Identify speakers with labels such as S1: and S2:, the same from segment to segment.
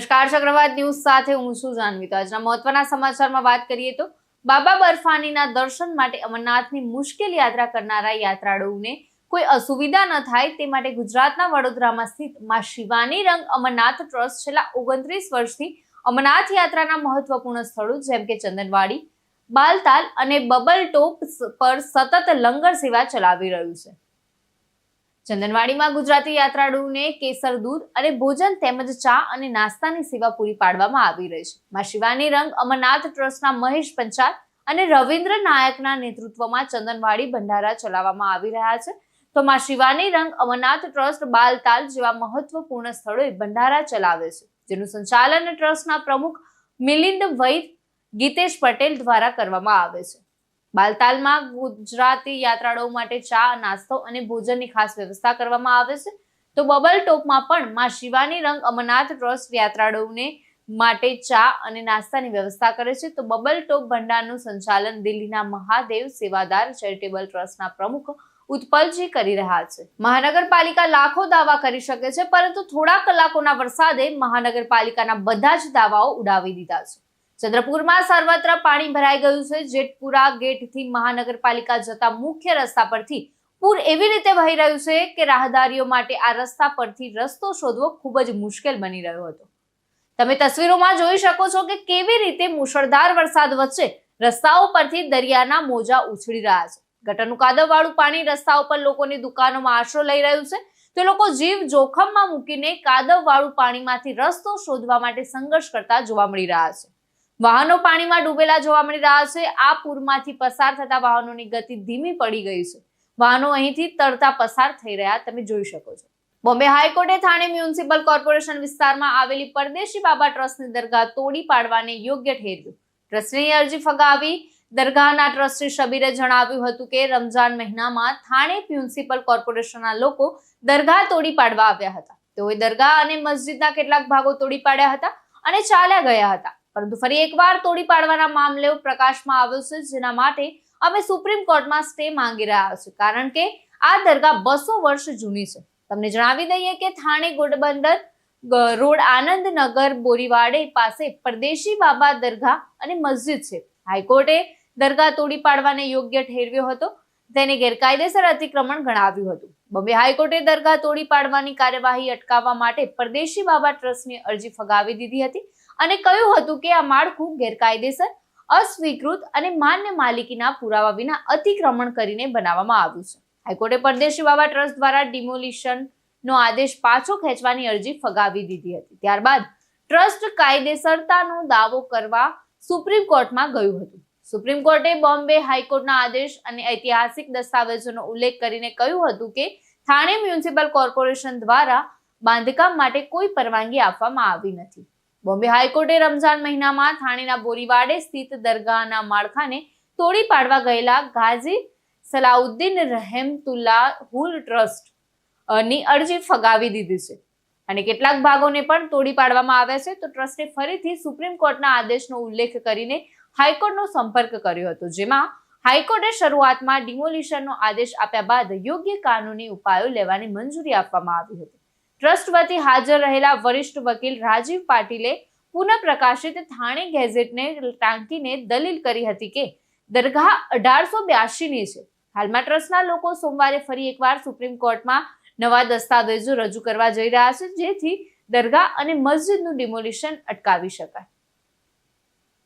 S1: નમસ્કાર, ચક્રવાત ન્યૂઝ સાથે હું છું જાનવી તો આજના મહત્વના સમાચારમાં વાત કરીએ તો બાબા બર્ફાનીના દર્શન માટે અમરનાથની મુશ્કેલ યાત્રા કરનારા યાત્રાળુઓને કોઈ અસુવિધા ન થાય તે માટે ગુજરાતના વડોદરામાં સ્થિતમાં શિવાની રંગ અમરનાથ ટ્રસ્ટ છેલ્લા ઓગણત્રીસ વર્ષથી અમરનાથ યાત્રાના મહત્વપૂર્ણ સ્થળો જેમ કે ચંદનવાડી, બાલતાલ અને બબલ ટોપ પર સતત લંગર સેવા ચલાવી રહ્યું છે. ચંદનવાડીમાં ગુજરાતી યાત્રાળુઓને કેસર દૂધ અને ભોજન તેમજ ચા અને નાસ્તાની સેવા પૂરી પાડવામાં આવી રહી છે. માં શિવાની રંગ અમરનાથ ટ્રસ્ટના મહેશ પંચાલ અને રવિન્દ્ર નાયકના નેતૃત્વમાં ચંદનવાડી ભંડારા ચલાવવામાં આવી રહ્યા છે. તો માં શિવાની રંગ અમરનાથ ટ્રસ્ટ બાલતાલ જેવા મહત્વપૂર્ણ સ્થળોએ ભંડારા ચલાવે છે. જેનું સંચાલન ટ્રસ્ટના પ્રમુખ મિલિંદ વૈદ ગીતેશ પટેલ દ્વારા કરવામાં આવે છે. બાલતાલમાં ગુજરાતી યાત્રાળુઓ માટે ચા, નાસ્તો અને ભોજનની ખાસ વ્યવસ્થા કરવામાં આવે છે. તો બબલ ટોપમાં પણ માં શિવાની રંગ અમરનાથ ટ્રસ્ટ યાત્રાળુઓને માટે ચા અને નાસ્તાની વ્યવસ્થા કરે છે. તો બબલ ટોપ ભંડારનું સંચાલન દિલ્હીના મહાદેવ સેવાદાર ચેરિટેબલ ટ્રસ્ટના પ્રમુખ ઉત્પલજી કરી રહ્યા છે. મહાનગરપાલિકા લાખો દાવા કરી શકે છે, પરંતુ થોડા કલાકોના વરસાદે મહાનગરપાલિકાના બધા જ દાવાઓ ઉડાવી દીધા છે. ચંદ્રપુરમાં સર્વત્ર પાણી ભરાઈ ગયું છે. જેટપુરા ગેટથી મહાનગરપાલિકા જતા મુખ્ય રસ્તા પરથી પૂર એવી રીતે વહી રહ્યું છે કે રાહદારીઓ માટે આ રસ્તા પરથી રસ્તો શોધવો ખૂબ જ મુશ્કેલ બની રહ્યો હતો. તમે તસવીરોમાં જોઈ શકો છો કે કેવી રીતે મુશળધાર વરસાદ વચ્ચે રસ્તાઓ પરથી દરિયાના મોજા ઉછળી રહ્યા છે. ગટરનું કાદવવાળું પાણી રસ્તાઓ પર લોકોની દુકાનોમાં આશરો લઈ રહ્યું છે. તો લોકો જીવ જોખમમાં મૂકીને કાદવવાળું પાણીમાંથી રસ્તો શોધવા માટે સંઘર્ષ કરતા જોવા મળી રહ્યા છે. વાહનો પાણીમાં ડૂબેલા જોવા મળી રહ્યા છે. આ પૂરમાંથી પસાર થતા વાહનોની ગતિ ધીમી પડી ગઈ છે. વાહનો અહીંથી તરતા પસાર થઈ રહ્યા, તમે જોઈ શકો છો. બોમ્બે હાઈકોર્ટે થાણે મ્યુનિસિપલ કોર્પોરેશન વિસ્તારમાં આવેલી પરદેશી બાબા ટ્રસ્ટની દરગાહ તોડી પાડવાને યોગ્ય ઠેર્યું ટ્રસ્ટની અરજી ફગાવી દરગાહના ટ્રસ્ટી શબીરે જણાવ્યું હતું કે રમઝાન મહિનામાં થાણે મ્યુનિસિપલ કોર્પોરેશનના લોકો દરગાહ તોડી પાડવા આવ્યા હતા. તેઓએ દરગાહ અને મસ્જિદના કેટલાક ભાગો તોડી પાડ્યા હતા અને ચાલ્યા ગયા હતા. પરંતુ ફરી એકવાર તોડી પાડવાના મામલે પ્રકાશમાં આવ્યો છે, જેના માટે અમે સુપ્રીમ કોર્ટમાં સ્ટે માંગી રહ્યા છીએ. કારણ કે આ દરગાહ બસો વર્ષ જૂની છે. તમને જણાવી દઈએ કે થાણે ગોડબંદર રોડ આનંદનગર, બોરીવાડે પાસે પરદેશી બાબા દરગાહ અને મસ્જિદ છે. હાઈકોર્ટે દરગાહ તોડી પાડવાને યોગ્ય ઠેરવ્યો હતો. તેને ગેરકાયદેસર અતિક્રમણ ગણાવ્યું હતું. બોમ્બે હાઈકોર્ટે દરગાહ તોડી પાડવાની કાર્યવાહી અટકાવવા માટે પરદેશી બાબા ટ્રસ્ટની અરજી ફગાવી દીધી હતી. અને કહ્યું હતું કે આ માળખું ગેરકાયદેસર, અસ્વીકૃત અને માન્ય માલિકીના પુરાવા વિના અતિક્રમણ કરીને બનાવવામાં આવ્યું છે. હાઈકોર્ટે પરદેશી બાબા ટ્રસ્ટ દ્વારા ડિમોલિશન આદેશ પાછો ખેંચવાની અરજી ફગાવી દીધી હતી. ત્યારબાદ ટ્રસ્ટ કાયદેસરતાનો દાવો કરવા સુપ્રીમ કોર્ટમાં ગયું હતું. સુપ્રીમ કોર્ટે બોમ્બે હાઈકોર્ટના આદેશ અને ઐતિહાસિક દસ્તાવેજોનો ઉલ્લેખ કરીને કહ્યું હતું કે થાણે મ્યુનિસિપલ કોર્પોરેશન દ્વારા બાંધકામ માટે કોઈ પરવાનગી આપવામાં આવી નથી. બોમ્બે હાઈકોર્ટે રમઝાન મહિનામાં થાણેના બોરીવાડે સ્થિત દરગાહના માળખાને તોડી પાડવા ગયેલા ગાઝી સલાઉદ્દીન રહેમતુલ્લા હુલ ટ્રસ્ટની અરજી ફગાવી દીધી છે. અને કેટલાક ભાગોને પણ તોડી પાડવામાં આવ્યા છે. તો ટ્રસ્ટે ફરીથી સુપ્રીમ કોર્ટના આદેશનો ઉલ્લેખ કરીને હાઈકોર્ટનો સંપર્ક કર્યો હતો, જેમાં હાઈકોર્ટે શરૂઆતમાં ડિમોલિશનનો આદેશ આપ્યા બાદ યોગ્ય કાનૂની ઉપાયો લેવાની મંજૂરી આપવામાં આવી હતી. ટ્રસ્ટ વતી હાજર રહેલા વરિષ્ઠ વકીલ રાજીવ પાટીલે પુનઃ પ્રકાશિત થાણે ગેઝેટને ટાંકીને દલીલ કરી હતી કે, દરગાહ અઢારસો બ્યાસીની છે. હાલમાં ટ્રસ્ટના લોકો સોમવારે ફરી એકવાર સુપ્રીમ કોર્ટમાં નવા દસ્તાવેજો રજૂ કરવા જઈ રહ્યા છે, જેથી દરગાહ અને મસ્જિદનું ડિમોલિશન અટકાવી શકાય.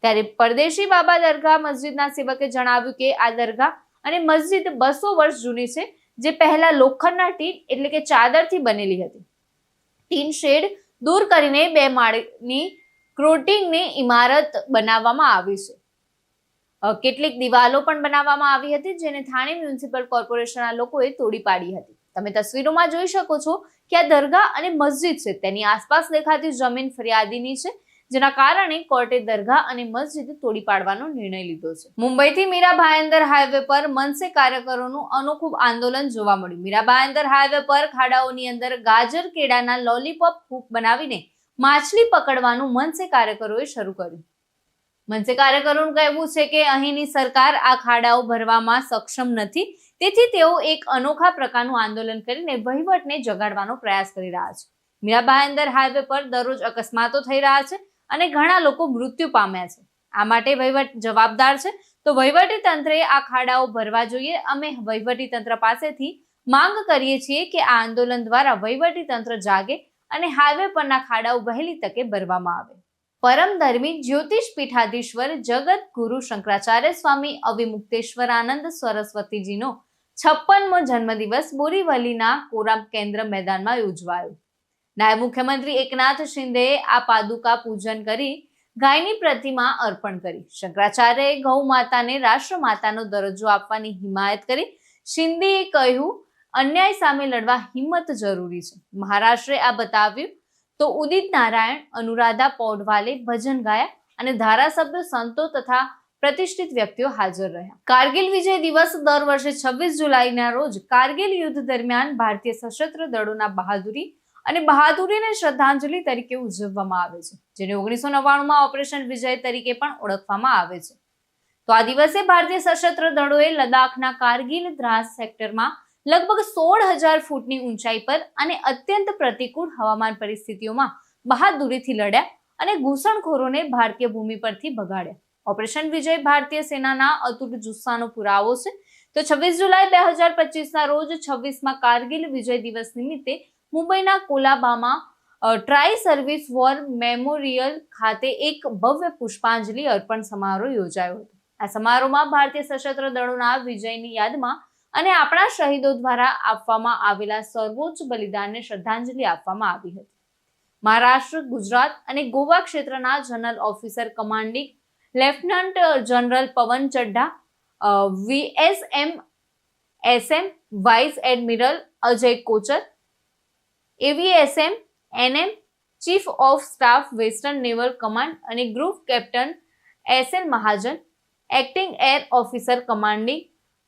S1: ત્યારે પરદેશી બાબા દરગાહ મસ્જિદના સેવકે જણાવ્યું કે, આ દરગાહ અને મસ્જિદ બસો વર્ષ જૂની છે, જે પહેલા લોખંડના ટીન એટલે કે ચાદરથી બનેલી હતી. ટીન શેડ દૂર કરીને બે માળની ક્રોટિંગની ઇમારત બનાવવામાં આવી છે. કેટલીક દિવાલો પણ બનાવવામાં આવી હતી જેને થાણે મ્યુનિસિપલ કોર્પોરેશનના લોકોએ તોડી પાડી હતી. તમે તસવીરોમાં જોઈ શકો છો કે આ દરગાહ અને મસ્જિદ છે. તેની આસપાસ દેખાતી જમીન ફરિયાદીની છે. જેના કારણે કોર્ટે દરગાહ અને મસ્જિદ તોડી પાડવાનો નિર્ણય લીધો છે. મુંબઈથી મીરા ભાયંદર હાઈવે પર મનસે કાર્યકરોનું અનોખું આંદોલન જોવા મળ્યું. મીરા ભાયંદર હાઈવે પર ખાડાઓની અંદર ગાજર કેળાના લોલીપોપ હૂક બનાવીને માછલી પકડવાનું મનસે કાર્યકરોએ શરૂ કર્યું. મનસે કાર્યકરોનું કહેવું છે કે અહીંની સરકાર આ ખાડાઓ ભરવામાં સક્ષમ નથી. તેથી તેઓ એક અનોખા પ્રકારનું આંદોલન કરીને વહીવટને જગાડવાનો પ્રયાસ કરી રહ્યા છે. મીરાભાઈંદર હાઈવે પર દરરોજ અકસ્માતો થઈ રહ્યા છે. અને ઘણા લોકો મૃત્યુ પામ્યા છે. આ માટે વહીવટ જવાબદાર છે. તો વહીવટી તંત્રે આ ખાડાઓ ભરવા જોઈએ. અમે વહીવટી તંત્ર પાસેથી માંગ કરીએ છીએ કે આ આંદોલન દ્વારા વહીવટી તંત્ર જાગે અને હાઈવે પરના ખાડાઓ વહેલી તકે ભરવામાં આવે. પરમધર્મી જ્યોતિષ પીઠાધીશ્વર જગત ગુરુ શંકરાચાર્ય સ્વામી અવિમુક્તેશ્વર આનંદ સરસ્વતીજીનો છપ્પનમો જન્મદિવસ બોરીવલીના કોરામ કેન્દ્ર મેદાનમાં યોજવાયો. નાયબ મુખ્યમંત્રી એકનાથ શિંદેએ આ પાદુકા પૂજન કરી ગાયની પ્રતિમા અર્પણ કરી. શંકરાચાર્યએ ગૌ માતાને રાષ્ટ્રમાતાનો દરજ્જો આપવાની હિમાયત કરી. શિંદેએ કહ્યું, અન્યાય સામે લડવા હિંમત જરૂરી છે. મહારાષ્ટ્રે આ બતાવ્યું, તો ઉદિત નારાયણ, અનુરાધા પૌડવાલે ભજન ગાયા અને ધારાસભ્ય સંતો તથા પ્રતિષ્ઠિત વ્યક્તિઓ હાજર રહ્યા. કારગિલ વિજય દિવસ દર વર્ષે છવ્વીસ જુલાઈના રોજ કારગિલ યુદ્ધ દરમિયાન ભારતીય સશસ્ત્ર દળોના બહાદુરી અને બહાદુરીને શ્રદ્ધાંજલિ તરીકે ઉજવવામાં આવે છે, જેને ઓગણીસો નવ્વાણુંમાં ઓપરેશન વિજય તરીકે પણ ઓળખવામાં આવે છે. તો આ દિવસે ભારતીય સશસ્ત્ર દળોએ લદ્દાખના કારગિલ દ્રાસ સેક્ટરમાં લગભગ સોળ હજાર ફૂટની ઊંચાઈ પર અને અત્યંત પ્રતિકૂળ હવામાન પરિસ્થિતિઓમાં બહાદુરીથી લડ્યા અને ઘૂસણખોરોને ભારતીય ભૂમિ પરથી ભગાડ્યા. ઓપરેશન વિજય ભારતીય સેનાના અતૂટ જુસ્સાનો પુરાવો છે. તો છવ્વીસ જુલાઈ બે હજાર પચીસના રોજ છવ્વીસમાં કારગિલ વિજય દિવસ નિમિત્તે મુંબઈના કોલાબામાં ટ્રાય સર્વિસ વોર મેમોરિયલ ખાતે એક ભવ્ય પુષ્પાંજલિ અર્પણ સમારોહ યોજાયો હતો. આ સમારોહમાં ભારતીય સશસ્ત્ર દળોના વિજયની યાદમાં અને આપણા શહીદો દ્વારા આપવામાં આવેલા સર્વોચ્ચ બલિદાનને શ્રદ્ધાંજલિ આપવામાં આવી હતી. મહારાષ્ટ્ર, ગુજરાત અને ગોવા ક્ષેત્રના general officer commanding lieutenant general Pavan Chadha VSM SM vice admiral Ajay Kochar AVSM NM chief of staff western naval command અને group captain S Mahajan acting air officer commanding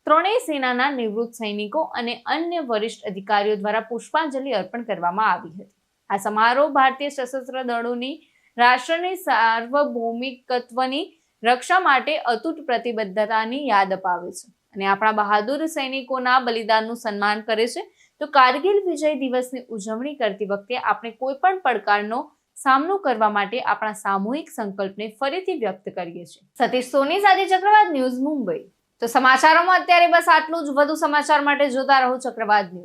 S1: ત્રણેય સેનાના નિવૃત્ત સૈનિકો અને અન્ય વરિષ્ઠ અધિકારીઓ દ્વારા પુષ્પાંજલિ અર્પણ કરવામાં આવી હતી. આ સમારોહ ભારતીય સશસ્ત્ર દળોની રાષ્ટ્રની સાર્વભૌમિકત્વની રક્ષા માટે અતૂટ પ્રતિબદ્ધતાની યાદ અપાવે છે અને આપણા બહાદુર સૈનિકોના બલિદાનનું સન્માન કરે છે. તો કારગિલ વિજય દિવસની ઉજવણી કરતી વખતે આપણે કોઈ પણ પડકારનો સામનો કરવા માટે આપણા સામૂહિક સંકલ્પને ફરીથી વ્યક્ત કરીએ છીએ. સતીશ સોની સાથે ચક્રવાત ન્યૂઝ મુંબઈ. તો સમાચારોમાં અત્યારે બસ આટલું જ. વધુ સમાચાર માટે જોતા રહો ચક્રવાત ન્યૂઝ.